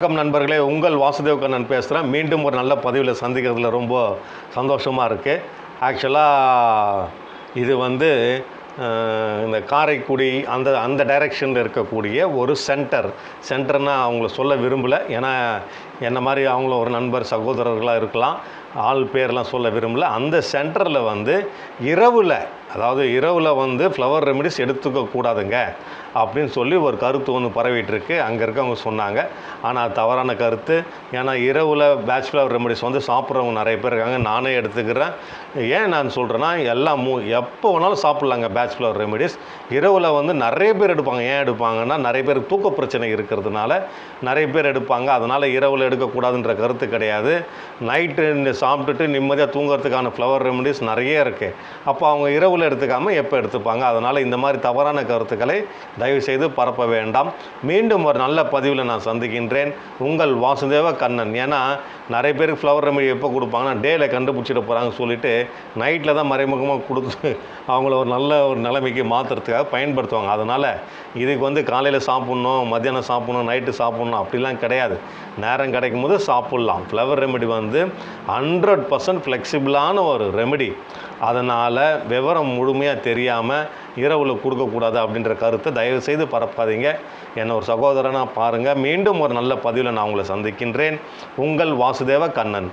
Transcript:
வணக்கம் நண்பர்களே உங்கள் வாசுதேவ் கண்ணன் பேசுகிறேன் மீண்டும் ஒரு நல்ல பதிவில் சந்திக்கிறதுல ரொம்ப சந்தோஷமாக இருக்குது ஆக்சுவலாக இது வந்து இந்த காரைக்குடி அந்த அந்த டைரெக்ஷனில் இருக்கக்கூடிய ஒரு சென்டர் சென்டர்னால் அவங்கள சொல்ல விரும்பலை. ஏன்னா என்ன மாதிரி அவங்களும் ஒரு நண்பர் சகோதரர்களாக இருக்கலாம். ஆள் பேர்லாம் சொல்ல விரும்பல. அந்த சென்டரில் வந்து இரவில் அதாவது இரவில் வந்து ஃப்ளவர் ரெமிடிஸ் எடுத்துக்க கூடாதுங்க அப்படின்னு சொல்லி ஒரு கருத்து ஒன்று பரவிட்டுருக்கு. அங்கே இருக்கவங்க சொன்னாங்க. ஆனால் தவறான கருத்து. ஏன்னா இரவில் பேட்ச் ஃப்ளவர் ரெமிடிஸ் வந்து சாப்பிட்றவங்க நிறைய பேர் இருக்காங்க. நானே எடுத்துக்கிறேன். ஏன் நான் சொல்கிறேன்னா எல்லாம் மூ எப்போ வேணாலும் சாப்பிட்லாங்க பேட்ச் ஃப்ளவர் ரெமிடிஸ் இரவில் வந்து நிறைய பேர் எடுப்பாங்க. ஏன் எடுப்பாங்கன்னா நிறைய பேருக்கு தூக்க பிரச்சனை இருக்கிறதுனால நிறைய பேர் எடுப்பாங்க. அதனால் இரவில் எடுக்கக்கூடாதுன்ற கருத்து கிடையாது. நைட்டு சாப்பிட்டுட்டு நிம்மதியாக தூங்குறதுக்கான ஃப்ளவர் ரெமிடிஸ் நிறைய இருக்குது அப்போ அவங்க இரவில் எடுத்துக்காமல் எப்போ எடுத்துப்பாங்க? அதனால் இந்த மாதிரி தவறான கருத்துக்களை தயவு செய்து பரப்ப வேண்டாம். மீண்டும் ஒரு நல்ல பதிவில் நான் சந்திக்கின்றேன். உங்கள் வாசுதேவ கண்ணன். ஏன்னா நிறைய பேருக்கு ஃப்ளவர் ரெமெடி எப்போ கொடுப்பாங்கன்னா டேயில் கண்டுபிடிச்சிட்டு போகிறாங்கன்னு சொல்லிட்டு நைட்டில் தான் மறைமுகமாக கொடுத்து அவங்கள ஒரு நல்ல ஒரு நிலைமைக்கு மாற்றுறதுக்காக பயன்படுத்துவாங்க. அதனால் இதுக்கு வந்து காலையில் சாப்பிட்ணும் மத்தியானம் சாப்பிட்ணும் நைட்டு சாப்பிட்ணும் அப்படிலாம் கிடையாது. நேரம் கிடைக்கும் போது சாப்பிட்லாம். ஃப்ளவர் ரெமெடி வந்து ஹண்ட்ரட் பர்சன்ட் ஃப்ளெக்சிபிளான ஒரு ரெமெடி அதனால் விவரம் முழுமையாக தெரியாமல் இரவில் கொடுக்கக்கூடாது அப்படின்ற கருத்தை தயவுசெய்து பரப்பாதீங்க. என்னை ஒரு சகோதரனாக பாருங்கள் மீண்டும் ஒரு நல்ல பதிவில் நான் உங்களை சந்திக்கின்றேன். உங்கள் வாசுதேவ கண்ணன்.